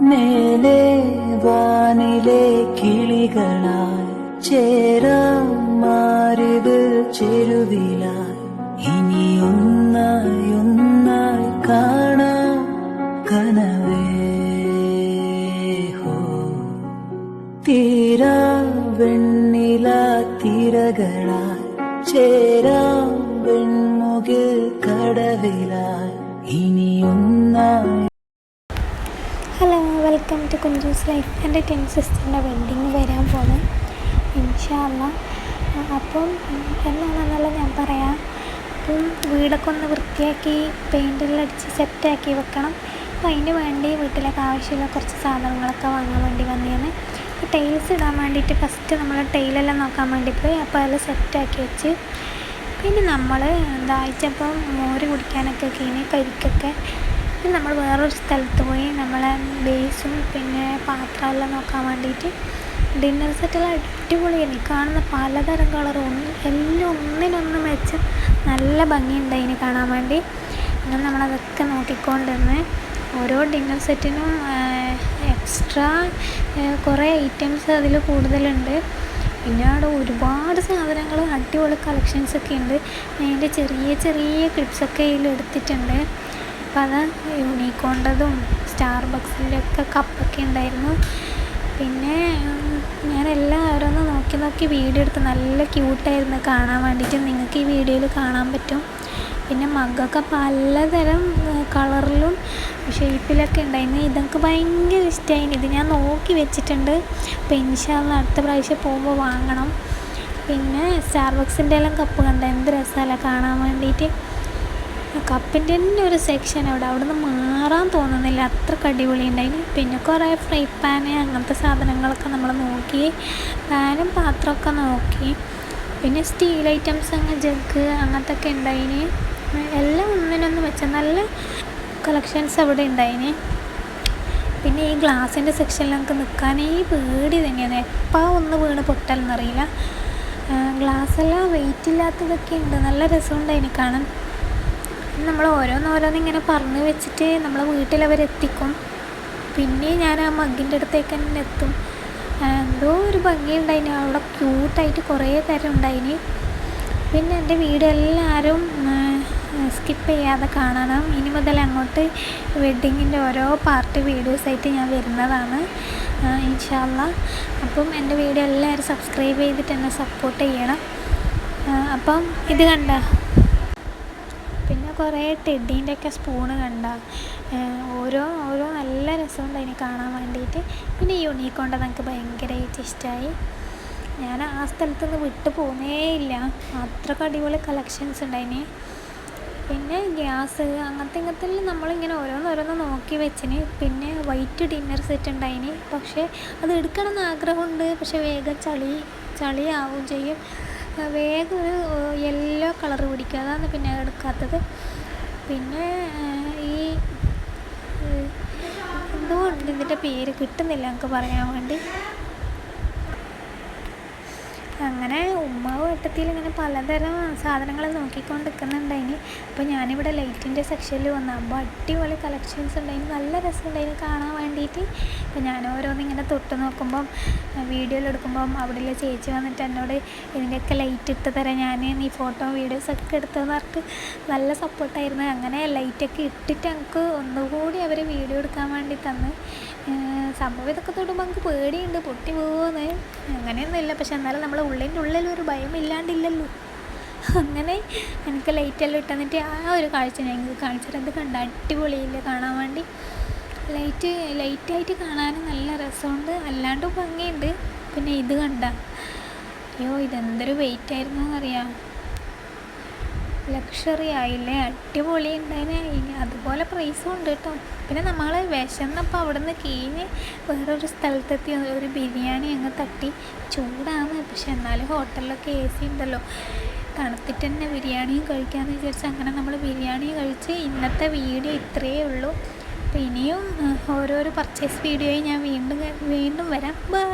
മേലെ വാനിലെ കിളികളായി ചേരാം മാറിത് ചെരുവിലായി. ഇനി ഒന്നായി കാണാം കനവേ ഹോ. തീരാ വെണ്ണില തിരകളായി ചേരാം വെൺമുകിൽ കടവിലായി. ഇനി വെൽക്കം ടു കുഞ്ചൂസ് ലൈഫ് എന്റെ ടെൻ സിസ്റ്ററിന്റെ വെഡ്ഡിങ് വരാൻ പോണ്. ഇൻഷാല്ല അപ്പം എന്നാണെന്നല്ല ഞാൻ പറയാം. അപ്പം വീടൊക്കെ ഒന്ന് വൃത്തിയാക്കി പെയിന്റെല്ലാം അടിച്ച് സെറ്റാക്കി വെക്കണം. അപ്പോൾ അതിന് വേണ്ടി വീട്ടിലേക്ക് ആവശ്യമുള്ള കുറച്ച് സാധനങ്ങളൊക്കെ വാങ്ങാൻ വേണ്ടി വന്നതാണ് ടൈൽസ് ഇടാൻ വേണ്ടിയിട്ട് ഫസ്റ്റ് നമ്മൾ ടൈലെല്ലാം നോക്കാൻ വേണ്ടി പോയി. അപ്പോൾ അതെല്ലാം സെറ്റാക്കി വെച്ച്. പിന്നെ നമ്മൾ എന്താ വെച്ചപ്പം മോര് കുടിക്കാനൊക്കെ കഴിഞ്ഞ് കരിക്കൊക്കെ പിന്നെ നമ്മൾ വേറൊരു സ്ഥലത്ത് പോയി നമ്മളെ ബേസും പിന്നെ പാത്രമെല്ലാം നോക്കാൻ വേണ്ടിയിട്ട് ഡിന്നർ സെറ്റെല്ലാം അടിപൊളിയാണ് കാണുന്ന പലതരം കളറും ഒന്ന് എല്ലാം ഒന്നിനൊന്ന് മെച്ചം നല്ല ഭംഗിയുണ്ട് അതിന് കാണാൻ വേണ്ടി. അങ്ങനെ നമ്മളതൊക്കെ നോക്കിക്കൊണ്ടിരുന്ന് ഓരോ ഡിന്നർ സെറ്റിനും എക്സ്ട്രാ കുറേ ഐറ്റംസ് അതിൽ കൂടുതലുണ്ട്. പിന്നെ അവിടെ ഒരുപാട് സാധനങ്ങൾ അടിപൊളി കളക്ഷൻസ് ഒക്കെ ഉണ്ട്. അതിന്റെ ചെറിയ ചെറിയ ക്ലിപ്സൊക്കെ ഇതിൽ എടുത്തിട്ടുണ്ട്. അപ്പോൾ അത് യൂണിക്കോണ്ടതും സ്റ്റാർ ബക്സിന്റെ ഒക്കെ കപ്പൊക്കെ ഉണ്ടായിരുന്നു. പിന്നെ ഞാൻ എല്ലാം ഓരോന്ന് നോക്കി നോക്കി വീഡിയോ എടുത്ത് നല്ല ക്യൂട്ടായിരുന്നു കാണാൻ വേണ്ടിയിട്ട് നിങ്ങൾക്ക് ഈ വീഡിയോയിൽ കാണാൻ പറ്റും. പിന്നെ മഗ്ഗൊക്കെ പലതരം കളറിലും ഷേപ്പിലൊക്കെ ഉണ്ടായിരുന്നു. ഇതൊക്കെ ഭയങ്കര ഇഷ്ടമായിരുന്നു ഇത് ഞാൻ നോക്കി വെച്ചിട്ടുണ്ട്. അപ്പോൾ അടുത്ത പ്രാവശ്യം പോകുമ്പോൾ വാങ്ങണം. പിന്നെ സ്റ്റാർബക്സിന്റെ എല്ലാം കപ്പ് കണ്ട? എന്ത് രസമല്ല കാണാൻ വേണ്ടിയിട്ട് കപ്പിന്റെ തന്നെ ഒരു സെക്ഷൻ അവിടെ. അവിടെ നിന്ന് മാറാൻ തോന്നുന്നില്ല. അത്രയ്ക്ക് അടിപൊളി ഉണ്ടായിന് പിന്നെ കുറേ ഫ്രൈ പാന് അങ്ങനത്തെ സാധനങ്ങളൊക്കെ നമ്മൾ നോക്കി. പാനും പാത്രമൊക്കെ നോക്കി. പിന്നെ സ്റ്റീൽ ഐറ്റംസ് അങ്ങ് ജഗ് അങ്ങനത്തെ ഒക്കെ ഉണ്ടായിന്. എല്ലാം ഒന്നിനൊന്ന് വെച്ച നല്ല കളക്ഷൻസ് അവിടെ ഉണ്ടായിന്. പിന്നെ ഈ ഗ്ലാസിന്റെ സെക്ഷനിൽ നമുക്ക് നിൽക്കാനേ പേടി തന്നെയാണ്. എപ്പോൾ ഒന്ന് വീണ് പൊട്ടലെന്നറിയില്ല ഗ്ലാസ്സെല്ലാം വെയിറ്റ് ഇല്ലാത്തതൊക്കെ ഉണ്ട്. നല്ല രസമുണ്ടായിന് കാണാൻ. നമ്മൾ ഓരോന്നോരോന്ന് ഇങ്ങനെ പറഞ്ഞു വെച്ചിട്ട് നമ്മളെ വീട്ടിൽ അവരെത്തിക്കും പിന്നെ ഞാൻ ആ മഗ്ഗിന്റെ അടുത്തേക്ക് തന്നെ എത്തും. എന്തോ ഒരു ഭംഗിയുണ്ടായിന്. അവിടെ ക്യൂട്ടായിട്ട് കുറേ തരം ഉണ്ടായിന് പിന്നെ എന്റെ വീഡിയോ എല്ലാവരും സ്കിപ്പ് ചെയ്യാതെ കാണണം. ഇനി മുതൽ അങ്ങോട്ട് വെഡ്ഡിങ്ങിന്റെ ഓരോ പാർട്ട് വീഡിയോസായിട്ട് ഞാൻ വരുന്നതാണ്. ഇൻഷാല്ല അപ്പം എന്റെ വീഡിയോ എല്ലാവരും സബ്സ്ക്രൈബ് ചെയ്തിട്ട് എന്നെ സപ്പോർട്ട് ചെയ്യണം. അപ്പം ഇത് കണ്ട? കുറേ ടെഡീന്റെ ഒക്കെ സ്പൂണ് കണ്ട. ഓരോ ഓരോ നല്ല രസമുണ്ട് അതിനെ കാണാൻ വേണ്ടിയിട്ട്. പിന്നെ യൂണിക്കോണ്ട നമുക്ക് ഭയങ്കരമായിട്ട് ഇഷ്ടമായി ഞാൻ ആ സ്ഥലത്തു നിന്ന് വിട്ടു പോകുന്നേ ഇല്ല. അത്രയ്ക്ക് അടിപൊളി കളക്ഷൻസ് ഉണ്ട് ഉണ്ടായിന്. പിന്നെ ഗ്യാസ് അങ്ങനത്തെ ഇങ്ങനത്തെ നമ്മളിങ്ങനെ ഓരോന്നോരോന്ന് നോക്കി വെച്ചിന്. പിന്നെ വൈറ്റ് ഡിന്നർ സെറ്റ് ഉണ്ടായിന്. പക്ഷേ അത് എടുക്കണം എന്ന് ആഗ്രഹമുണ്ട്. പക്ഷേ വേഗം ചളി ചളിയാവും ചെയ്യും. വേഗം ഒരു യെല്ലോ കളർ പിടിക്കുക. അതാണ് പിന്നെ എടുക്കാത്തത്. പിന്നെ ഈ എന്തുകൊണ്ട് ഇതിന്റെ പേര് കിട്ടുന്നില്ല എനിക്ക് പറയാൻ വേണ്ടി. അങ്ങനെ ഉമ്മാവ് വട്ടത്തിൽ ഇങ്ങനെ പലതരം സാധനങ്ങൾ നോക്കിക്കൊണ്ട് നിൽക്കുന്നുണ്ടായിന് അപ്പോൾ ഞാനിവിടെ ലൈറ്റിന്റെ സെക്ഷനിൽ വന്നപ്പോൾ അടിപൊളി കളക്ഷൻസ് ഉണ്ടായിരുന്നു നല്ല രസമുണ്ടായിരുന്നു കാണാൻ വേണ്ടിയിട്ട് അപ്പോൾ ഞാൻ ഓരോന്ന് ഇങ്ങനെ തൊട്ട് നോക്കുമ്പം വീഡിയോയിൽ എടുക്കുമ്പം അവിടെയുള്ള ചേച്ചി വന്നിട്ട് എന്നോട് ഇതിന്റെയൊക്കെ ലൈറ്റ് ഇട്ട് തരാം ഞാൻ നീ ഫോട്ടോ വീഡിയോസ് ഒക്കെ എടുത്തവർക്ക് നല്ല സപ്പോർട്ടായിരുന്നു അങ്ങനെ ലൈറ്റൊക്കെ ഇട്ടിട്ട് ഞങ്ങൾക്ക് ഒന്നുകൂടി അവർ വീഡിയോ എടുക്കാൻ വേണ്ടി തന്ന്. സംഭവം ഇതൊക്കെ തൊടുമ്പോൾ നമുക്ക് പേടിയുണ്ട് പൊട്ടി പോകുമെന്ന് അങ്ങനെയൊന്നുമില്ല. പക്ഷെ എന്നാലും നമ്മളെ ഉള്ളിന്റെ ഉള്ളിൽ ഒരു ഭയം അങ്ങനെ എനിക്ക് ലൈറ്റെല്ലാം ഇട്ട് തന്നിട്ട് ആ ഒരു കാഴ്ച ഞാൻ കാണിച്ചിട്ട് അത് കണ്ട അടിപൊളിയില്ല കാണാൻ വേണ്ടി. ലൈറ്റ് ലൈറ്റായിട്ട് കാണാനും നല്ല രസമുണ്ട്. അല്ലാണ്ട് ഭംഗിയുണ്ട്. പിന്നെ ഇത് കണ്ട. അയ്യോ ഇതെന്തൊരു വെയിറ്റ് ആയിരുന്നു എന്നറിയാം. ലക്ഷറി ആയില്ലേ? അടിപൊളി ഉണ്ടായിന് അതുപോലെ പ്രൈസും ഉണ്ട് കേട്ടോ. പിന്നെ നമ്മൾ വിശന്നപ്പോൾ അവിടെ നിന്ന് കീഞ്ഞ് വേറൊരു സ്ഥലത്തെത്തി. ഒരു ബിരിയാണി അങ്ങ് തട്ടി. ചൂടാണ്. പക്ഷെ എന്നാലും ഹോട്ടലിലൊക്കെ എ സി ഉണ്ടല്ലോ. തണുത്തിട്ട് തന്നെ ബിരിയാണിയും കഴിക്കാമെന്ന് വിചാരിച്ച് അങ്ങനെ നമ്മൾ ബിരിയാണി കഴിച്ച് ഇന്നത്തെ വീഡിയോ ഇത്രയേ ഉള്ളൂ. അപ്പോൾ ഇനിയും ഓരോരോ പർച്ചേസ് വീഡിയോയും ഞാൻ വീണ്ടും വീണ്ടും വരാം. ബൈ